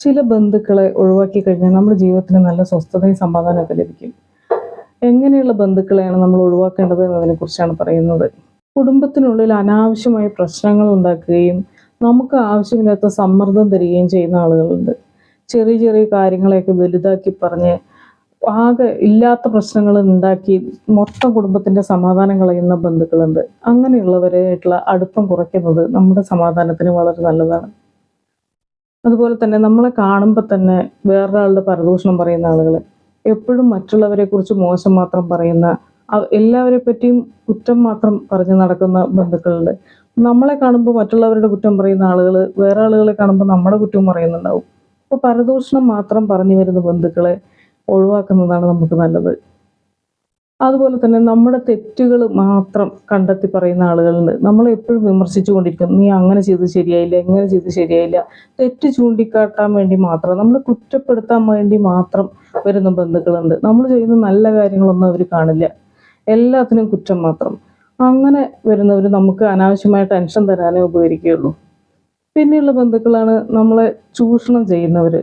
ചില ബന്ധുക്കളെ ഒഴിവാക്കി കഴിഞ്ഞാൽ നമ്മുടെ ജീവിതത്തിന് നല്ല സ്വസ്ഥതയും സമാധാനമൊക്കെ ലഭിക്കും. എങ്ങനെയുള്ള ബന്ധുക്കളെയാണ് നമ്മൾ ഒഴിവാക്കേണ്ടത് എന്നതിനെ കുറിച്ചാണ് പറയുന്നത്. കുടുംബത്തിനുള്ളിൽ അനാവശ്യമായ പ്രശ്നങ്ങൾ ഉണ്ടാക്കുകയും നമുക്ക് ആവശ്യമില്ലാത്ത സമ്മർദ്ദം തരികയും ചെയ്യുന്ന ആളുകളുണ്ട്. ചെറിയ ചെറിയ കാര്യങ്ങളെയൊക്കെ വലുതാക്കി പറഞ്ഞ് ആകെ ഇല്ലാത്ത പ്രശ്നങ്ങൾ ഉണ്ടാക്കി മൊത്തം കുടുംബത്തിന്റെ സമാധാനം കളയുന്ന ബന്ധുക്കളുണ്ട്. അങ്ങനെയുള്ളവരായിട്ടുള്ള അടുപ്പം കുറയ്ക്കുന്നത് നമ്മുടെ സമാധാനത്തിന് വളരെ നല്ലതാണ്. അതുപോലെ തന്നെ നമ്മളെ കാണുമ്പോൾ തന്നെ വേറൊരാളുടെ പരദൂഷണം പറയുന്ന ആളുകൾ എപ്പോഴും മറ്റുള്ളവരെ കുറിച്ച് മോശം മാത്രം പറയുന്ന എല്ലാവരെ പറ്റിയും കുറ്റം മാത്രം പറഞ്ഞു നടക്കുന്ന ബന്ധുക്കളുണ്ട്. നമ്മളെ കാണുമ്പോൾ മറ്റുള്ളവരുടെ കുറ്റം പറയുന്ന ആളുകൾ വേറെ ആളുകളെ കാണുമ്പോൾ നമ്മുടെ കുറ്റവും പറയുന്നുണ്ടാവും. അപ്പോൾ പരദൂഷണം മാത്രം പറഞ്ഞു വരുന്ന ബന്ധുക്കളെ ഒഴിവാക്കുന്നതാണ് നമുക്ക് നല്ലത്. അതുപോലെ തന്നെ നമ്മുടെ തെറ്റുകൾ മാത്രം കണ്ടെത്തി പറയുന്ന ആളുകളുണ്ട്. നമ്മൾ എപ്പോഴും വിമർശിച്ചു കൊണ്ടിരിക്കും. നീ അങ്ങനെ ചെയ്ത് ശരിയായില്ല എങ്ങനെ ചെയ്ത് ശരിയായില്ല. തെറ്റ് ചൂണ്ടിക്കാട്ടാൻ വേണ്ടി മാത്രം നമ്മൾ കുറ്റപ്പെടുത്താൻ വേണ്ടി മാത്രം വരുന്ന ബന്ധുക്കളുണ്ട്. നമ്മൾ ചെയ്യുന്ന നല്ല കാര്യങ്ങളൊന്നും അവർ കാണില്ല. എല്ലാത്തിനും കുറ്റം മാത്രം. അങ്ങനെ വരുന്നവർ നമുക്ക് അനാവശ്യമായ ടെൻഷൻ തരാനേ ഉപകരിക്കുകയുള്ളൂ. പിന്നെയുള്ള ബന്ധുക്കളാണ് നമ്മളെ ചൂഷണം ചെയ്യുന്നവർ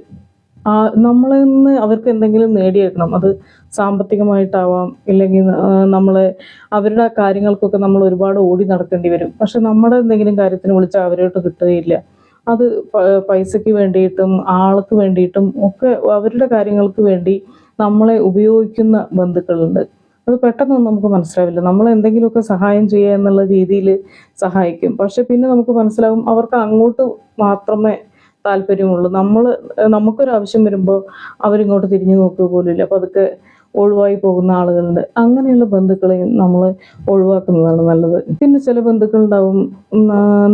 നമ്മളിൽ നിന്ന് അവർക്ക് എന്തെങ്കിലും നേടിയെടുക്കണം. അത് സാമ്പത്തികമായിട്ടാവാം ഇല്ലെങ്കിൽ നമ്മളെ അവരുടെ കാര്യങ്ങൾക്കൊക്കെ നമ്മൾ ഒരുപാട് ഓടി നടക്കേണ്ടി വരും. പക്ഷെ നമ്മുടെ എന്തെങ്കിലും കാര്യത്തിന് വിളിച്ചാൽ അവരോട്ട് കിട്ടുകയില്ല. അത് പൈസയ്ക്ക് വേണ്ടിയിട്ടും ആൾക്ക് വേണ്ടിയിട്ടും ഒക്കെ അവരുടെ കാര്യങ്ങൾക്ക് വേണ്ടി നമ്മളെ ഉപയോഗിക്കുന്ന ബന്ധുക്കളുണ്ട്. അത് പെട്ടെന്നൊന്നും നമുക്ക് മനസ്സിലാവില്ല. നമ്മൾ എന്തെങ്കിലുമൊക്കെ സഹായം ചെയ്യുക എന്നുള്ള രീതിയിൽ സഹായിക്കും. പക്ഷെ പിന്നെ നമുക്ക് മനസ്സിലാവും അവർക്ക് അങ്ങോട്ട് മാത്രമേ താല്പര്യമുള്ളൂ. നമ്മൾ നമുക്കൊരു ആവശ്യം വരുമ്പോൾ അവരിങ്ങോട്ട് തിരിഞ്ഞു നോക്കുക പോലുമില്ല. അപ്പോൾ അതൊക്കെ ഒഴിവായി പോകുന്ന ആളുകളുണ്ട്. അങ്ങനെയുള്ള ബന്ധുക്കളെ നമ്മൾ ഒഴിവാക്കുന്നതാണ് നല്ലത്. പിന്നെ ചില ബന്ധുക്കളുണ്ടാവും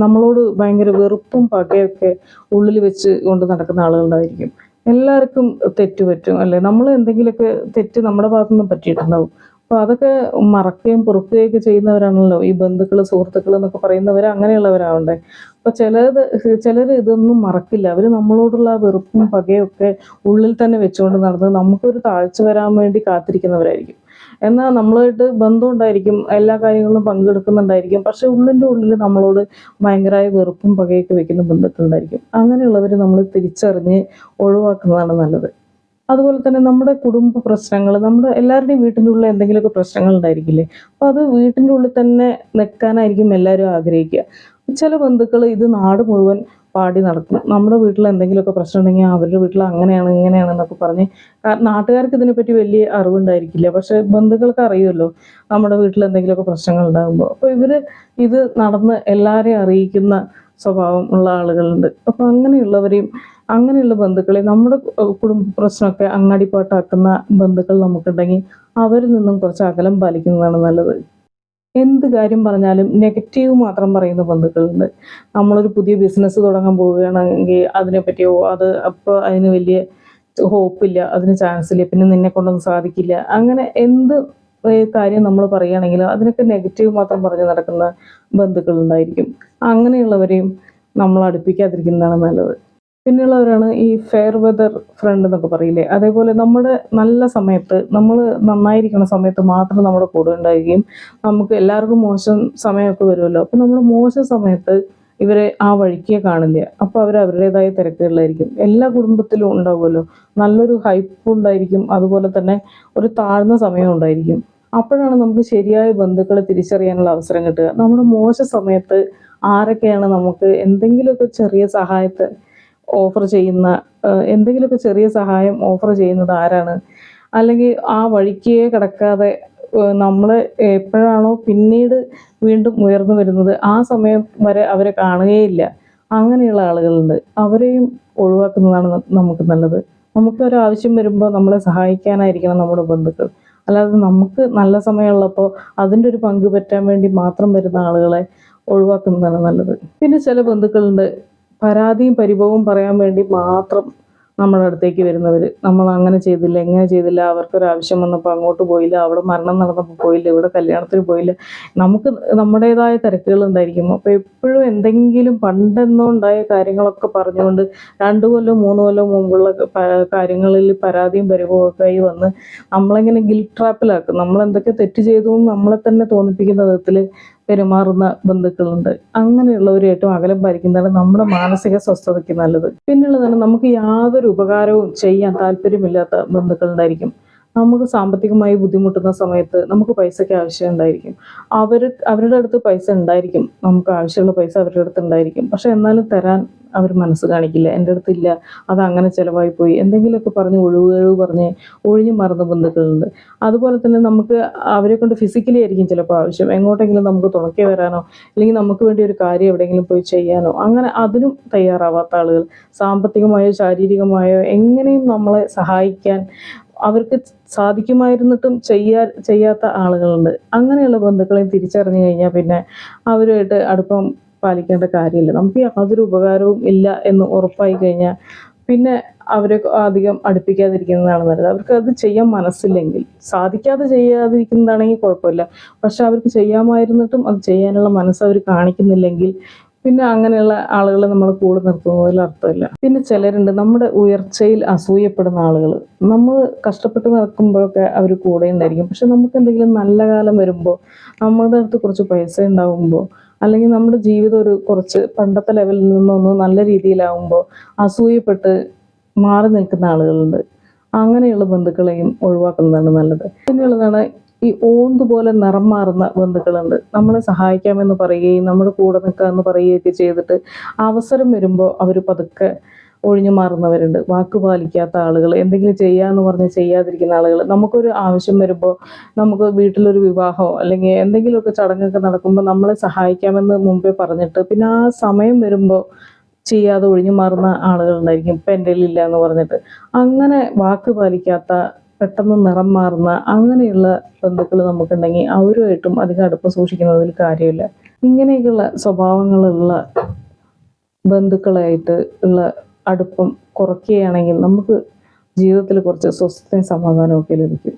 നമ്മളോട് ഭയങ്കര വെറുപ്പും പകയൊക്കെ ഉള്ളിൽ വെച്ച് കൊണ്ട് നടക്കുന്ന ആളുകളുണ്ടായിരിക്കും. എല്ലാവർക്കും തെറ്റ് പറ്റും അല്ലെ? നമ്മൾ എന്തെങ്കിലുമൊക്കെ തെറ്റ് നമ്മുടെ ഭാഗത്തുനിന്ന് പറ്റിയിട്ടുണ്ടാവും. അപ്പോൾ അതൊക്കെ മറക്കുകയും പൊറുക്കുകയും ഒക്കെ ചെയ്യുന്നവരാണല്ലോ ഈ ബന്ധുക്കൾ സുഹൃത്തുക്കൾ എന്നൊക്കെ പറയുന്നവർ അങ്ങനെയുള്ളവരാവണ്ടേ. അപ്പോൾ ചിലത് ചിലർ ഇതൊന്നും മറക്കില്ല. അവർ നമ്മളോടുള്ള വെറുപ്പും പകയൊക്കെ ഉള്ളിൽ തന്നെ വെച്ചുകൊണ്ട് നടന്ന് നമുക്കൊരു താഴ്ച വരാൻ വേണ്ടി കാത്തിരിക്കുന്നവരായിരിക്കും. എന്നാൽ ബന്ധം ഉണ്ടായിരിക്കും എല്ലാ കാര്യങ്ങളിലും പങ്കെടുക്കുന്നുണ്ടായിരിക്കും. പക്ഷെ ഉള്ളിന്റെ ഉള്ളിൽ നമ്മളോട് ഭയങ്കരമായ വെറുപ്പും പകയൊക്കെ വെക്കുന്ന ബന്ധുക്കളുണ്ടായിരിക്കും അങ്ങനെയുള്ളവർ നമ്മൾ തിരിച്ചറിഞ്ഞ് ഒഴിവാക്കുന്നതാണ് നല്ലത്. അതുപോലെ തന്നെ നമ്മുടെ കുടുംബ പ്രശ്നങ്ങൾ നമ്മുടെ എല്ലാവരുടെയും വീട്ടിന്റെ ഉള്ളിൽ എന്തെങ്കിലുമൊക്കെ പ്രശ്നങ്ങൾ ഉണ്ടായിരിക്കില്ലേ? അപ്പോൾ അത് വീട്ടിന്റെ ഉള്ളിൽ തന്നെ നിൽക്കാനായിരിക്കും എല്ലാവരും ആഗ്രഹിക്കുക. ചില ബന്ധുക്കൾ ഇത് നാട് മുഴുവൻ പാടി നടക്കും നമ്മുടെ വീട്ടിൽ എന്തെങ്കിലുമൊക്കെ പ്രശ്നം ഉണ്ടെങ്കിൽ അവരുടെ വീട്ടിൽ അങ്ങനെയാണ് ഇങ്ങനെയാണ് എന്നൊക്കെ പറഞ്ഞ് നാട്ടുകാർക്ക് ഇതിനെപ്പറ്റി വലിയ അറിവുണ്ടായിരിക്കില്ല. പക്ഷെ ബന്ധുക്കൾക്ക് അറിയുമല്ലോ നമ്മുടെ വീട്ടിൽ എന്തെങ്കിലുമൊക്കെ പ്രശ്നങ്ങൾ ഉണ്ടാകുമ്പോൾ. അപ്പോൾ ഇവർ ഇത് നടന്ന് എല്ലാവരെയും അറിയിക്കുന്ന സ്വഭാവം ഉള്ള ആളുകളുണ്ട്. അപ്പോൾ അങ്ങനെയുള്ളവരെയും അങ്ങനെയുള്ള ബന്ധുക്കളെ നമ്മുടെ കുടുംബ പ്രശ്നമൊക്കെ അങ്ങാടിപ്പാട്ടാക്കുന്ന ബന്ധുക്കൾ നമുക്കുണ്ടെങ്കിൽ അവരിൽ നിന്നും കുറച്ച് അകലം പാലിക്കുന്നതാണ് നല്ലത്. എന്ത് കാര്യം പറഞ്ഞാലും നെഗറ്റീവ് മാത്രം പറയുന്ന ബന്ധുക്കളുണ്ട്. നമ്മളൊരു പുതിയ ബിസിനസ് തുടങ്ങാൻ പോവുകയാണെങ്കിൽ അതിനെപ്പറ്റിയോ അത് അപ്പോൾ അതിന് വലിയ ഹോപ്പില്ല അതിന് ചാൻസ് ഇല്ല പിന്നെ നിന്നെ കൊണ്ടൊന്നും സാധിക്കില്ല. അങ്ങനെ എന്ത് കാര്യം നമ്മൾ പറയുകയാണെങ്കിൽ അതിനൊക്കെ നെഗറ്റീവ് മാത്രം പറഞ്ഞ് നടക്കുന്ന ബന്ധുക്കളുണ്ടായിരിക്കും അങ്ങനെയുള്ളവരെയും നമ്മൾ അടുപ്പിക്കാതിരിക്കുന്നതാണ് നല്ലത്. പിന്നെയുള്ളവരാണ് ഈ ഫെയർ വെതർ ഫ്രണ്ട് എന്നൊക്കെ പറയില്ലേ? അതേപോലെ നമ്മുടെ നല്ല സമയത്ത് നമ്മൾ നന്നായിരിക്കുന്ന സമയത്ത് മാത്രം നമ്മുടെ കൂടെ ഉണ്ടാവുകയും നമുക്ക് എല്ലാവർക്കും മോശം സമയമൊക്കെ വരുമല്ലോ. അപ്പം നമ്മൾ മോശം സമയത്ത് ഇവരെ ആ വഴിക്കേ കാണില്ല. അപ്പോൾ അവർ അവരുടേതായ തിരക്കുകളിലായിരിക്കും. എല്ലാ കുടുംബത്തിലും ഉണ്ടാവുമല്ലോ. നല്ലൊരു ഹൈപ്പ് ഉണ്ടായിരിക്കും. അതുപോലെ തന്നെ ഒരു താഴ്ന്ന സമയം ഉണ്ടായിരിക്കും. അപ്പോഴാണ് നമുക്ക് ശരിയായ ബന്ധുക്കളെ തിരിച്ചറിയാനുള്ള അവസരം കിട്ടുക. നമ്മുടെ മോശ സമയത്ത് ആരൊക്കെയാണ് നമുക്ക് എന്തെങ്കിലുമൊക്കെ ചെറിയ സഹായത്തെ ഓഫർ ചെയ്യുന്ന എന്തെങ്കിലുമൊക്കെ ചെറിയ സഹായം ഓഫർ ചെയ്യുന്നത് ആരാണ്? അല്ലെങ്കിൽ ആ വഴിക്കേ കിടക്കാതെ ഏഹ് നമ്മളെ എപ്പോഴാണോ പിന്നീട് വീണ്ടും ഉയർന്നു വരുന്നത് ആ സമയം വരെ അവരെ കാണുകയില്ല. അങ്ങനെയുള്ള ആളുകളുണ്ട്. അവരെയും ഒഴിവാക്കുന്നതാണ് നമുക്ക് നല്ലത്. നമുക്ക് ആവശ്യം വരുമ്പോൾ നമ്മളെ സഹായിക്കാനായിരിക്കണം നമ്മുടെ ബന്ധുക്കൾ. അല്ലാതെ നമുക്ക് നല്ല സമയമുള്ളപ്പോൾ അതിന്റെ ഒരു പങ്ക് പറ്റാൻ വേണ്ടി മാത്രം വരുന്ന ആളുകളെ ഒഴിവാക്കുന്നതാണ് നല്ലത്. പിന്നെ ചില ബന്ധുക്കളുണ്ട്. പരാതിയും പരിഭവവും പറയാൻ വേണ്ടി മാത്രം നമ്മുടെ അടുത്തേക്ക് വരുന്നവർ നമ്മൾ അങ്ങനെ ചെയ്തില്ല എങ്ങനെ ചെയ്തില്ല അവർക്കൊരു ആവശ്യം വന്നപ്പോൾ അങ്ങോട്ട് പോയില്ല അവിടെ മരണം നടന്നപ്പോൾ പോയില്ല ഇവിടെ കല്യാണത്തിന് പോയില്ല. നമുക്ക് നമ്മുടേതായ തിരക്കുകൾ ഉണ്ടായിരിക്കും. അപ്പോൾ എപ്പോഴും എന്തെങ്കിലും പണ്ടെന്നോ ഉണ്ടായ കാര്യങ്ങളൊക്കെ പറഞ്ഞുകൊണ്ട് രണ്ട് കൊല്ലം മൂന്ന് കൊല്ലം മുമ്പുള്ള കാര്യങ്ങളിൽ പരാതിയും പരിഭവമൊക്കെ ഒക്കെ ആയി വന്ന് നമ്മളിങ്ങനെ ഗിൽ ട്രാപ്പിലാക്കും നമ്മൾ എന്തൊക്കെ തെറ്റ് ചെയ്തു എന്ന് നമ്മളെ തന്നെ തോന്നിപ്പിക്കുന്ന വിധത്തിൽ പെരുമാറുന്ന ബന്ധുക്കളുണ്ട്. അങ്ങനെയുള്ളവരുമായിട്ടും അകലം പാലിക്കുന്നതാണ് നമ്മുടെ മാനസിക സ്വസ്ഥതയ്ക്ക് നല്ലത്. പിന്നുള്ളതാണ് നമുക്ക് യാതൊരു ഉപകാരവും ചെയ്യാൻ താല്പര്യമില്ലാത്ത ബന്ധുക്കളുണ്ടായിരിക്കും. നമുക്ക് സാമ്പത്തികമായി ബുദ്ധിമുട്ടുന്ന സമയത്ത് നമുക്ക് പൈസയ്ക്ക് ആവശ്യം ഉണ്ടായിരിക്കും. അവർ അവരുടെ അടുത്ത് പൈസ ഉണ്ടായിരിക്കും. നമുക്ക് ആവശ്യമുള്ള പൈസ അവരുടെ അടുത്ത് ഉണ്ടായിരിക്കും. പക്ഷെ എന്നാലും തരാൻ അവർ മനസ്സ് കാണിക്കില്ല. എന്റെ അടുത്തില്ല അത് അങ്ങനെ ചിലവായി പോയി. എന്തെങ്കിലുമൊക്കെ പറഞ്ഞ് ഒഴിവുകഴിവ് പറഞ്ഞ് ഒഴിഞ്ഞു മറന്ന ബന്ധുക്കളുണ്ട്. അതുപോലെ തന്നെ നമുക്ക് അവരെ കൊണ്ട് ഫിസിക്കലി ആയിരിക്കും ചിലപ്പോൾ ആവശ്യം. എങ്ങോട്ടെങ്കിലും നമുക്ക് തുണക്കി വരാനോ അല്ലെങ്കിൽ നമുക്ക് വേണ്ടി ഒരു കാര്യം എവിടെയെങ്കിലും പോയി ചെയ്യാനോ അങ്ങനെ അതിനും തയ്യാറാവാത്ത ആളുകൾ. സാമ്പത്തികമായോ ശാരീരികമായോ എങ്ങനെയും നമ്മളെ സഹായിക്കാൻ അവർക്ക് സാധിക്കുമായിരുന്നിട്ടും ചെയ്യാ ചെയ്യാത്ത ആളുകളുണ്ട്. അങ്ങനെയുള്ള ബന്ധുക്കളെയും തിരിച്ചറിഞ്ഞു കഴിഞ്ഞാൽ പിന്നെ അവരുമായിട്ട് അടുപ്പം പാലിക്കേണ്ട കാര്യമില്ല. നമുക്ക് യാതൊരു ഉപകാരവും ഇല്ല എന്ന് ഉറപ്പായി കഴിഞ്ഞാൽ പിന്നെ അവരെ അധികം അടുപ്പിക്കാതിരിക്കുന്നതാണ് നല്ലത്. അവർക്ക് അത് ചെയ്യാൻ മനസ്സില്ലെങ്കിൽ സാധിക്കാതെ ചെയ്യാതിരിക്കുന്നതാണെങ്കിൽ കുഴപ്പമില്ല. പക്ഷെ അവർക്ക് ചെയ്യാമായിരുന്നിട്ടും അത് ചെയ്യാനുള്ള മനസ്സ് അവർ കാണിക്കുന്നില്ലെങ്കിൽ പിന്നെ അങ്ങനെയുള്ള ആളുകളെ നമ്മൾ കൂടെ നിർത്തുന്നതിൽ അർത്ഥമില്ല. പിന്നെ ചിലരുണ്ട് നമ്മുടെ ഉയർച്ചയിൽ അസൂയപ്പെടുന്ന ആളുകൾ നമ്മൾ കഷ്ടപ്പെട്ട് നടക്കുമ്പോഴൊക്കെ അവർ കൂടെ ഉണ്ടായിരിക്കും. പക്ഷെ നമുക്ക് എന്തെങ്കിലും നല്ല കാലം വരുമ്പോൾ നമ്മുടെ അടുത്ത് കുറച്ച് പൈസ ഉണ്ടാകുമ്പോൾ അല്ലെങ്കിൽ നമ്മുടെ ജീവിതം ഒരു കുറച്ച് പണ്ടത്തെ ലെവലിൽ നിന്നൊന്ന് നല്ല രീതിയിലാവുമ്പോൾ അസൂയപ്പെട്ട് മാറി നിൽക്കുന്ന ആളുകളുണ്ട്. അങ്ങനെയുള്ള ബന്ധുക്കളെയും ഒഴിവാക്കുന്നതാണ് നല്ലത്. പിന്നെയുള്ളതാണ് ഈ ഓന്ത് പോലെ നിറം മാറുന്ന ബന്ധുക്കളുണ്ട്. നമ്മളെ സഹായിക്കാമെന്ന് പറയുകയും നമ്മുടെ കൂടെ നിൽക്കാമെന്ന് പറയുകയൊക്കെ ചെയ്തിട്ട് അവസരം വരുമ്പോൾ അവർ പതുക്കെ ഒഴിഞ്ഞു മാറുന്നവരുണ്ട്. വാക്ക് പാലിക്കാത്ത ആളുകൾ എന്തെങ്കിലും ചെയ്യാന്ന് പറഞ്ഞ് ചെയ്യാതിരിക്കുന്ന ആളുകൾ നമുക്കൊരു ആവശ്യം വരുമ്പോൾ നമുക്ക് വീട്ടിലൊരു വിവാഹമോ അല്ലെങ്കിൽ എന്തെങ്കിലുമൊക്കെ ചടങ്ങൊക്കെ നടക്കുമ്പോൾ നമ്മളെ സഹായിക്കാമെന്ന് മുമ്പേ പറഞ്ഞിട്ട് പിന്നെ ആ സമയം വരുമ്പോൾ ചെയ്യാതെ ഒഴിഞ്ഞു മാറുന്ന ആളുകളുണ്ടായിരിക്കും ഇപ്പം എന്റെ ഇല്ല എന്ന് പറഞ്ഞിട്ട്. അങ്ങനെ വാക്ക് പാലിക്കാത്ത പെട്ടെന്ന് നിറം മാറുന്ന അങ്ങനെയുള്ള ബന്ധുക്കൾ നമുക്കുണ്ടെങ്കിൽ അവരുമായിട്ടും അധികം അടുപ്പം സൂക്ഷിക്കുന്നതിൽ കാര്യമില്ല. ഇങ്ങനെയൊക്കെയുള്ള സ്വഭാവങ്ങളുള്ള ബന്ധുക്കളായിട്ട് ഉള്ള അടുപ്പം കുറയ്ക്കുകയാണെങ്കിൽ നമുക്ക് ജീവിതത്തിൽ കുറച്ച് സ്വസ്ഥതയും സമാധാനവും ഒക്കെ ലഭിക്കും.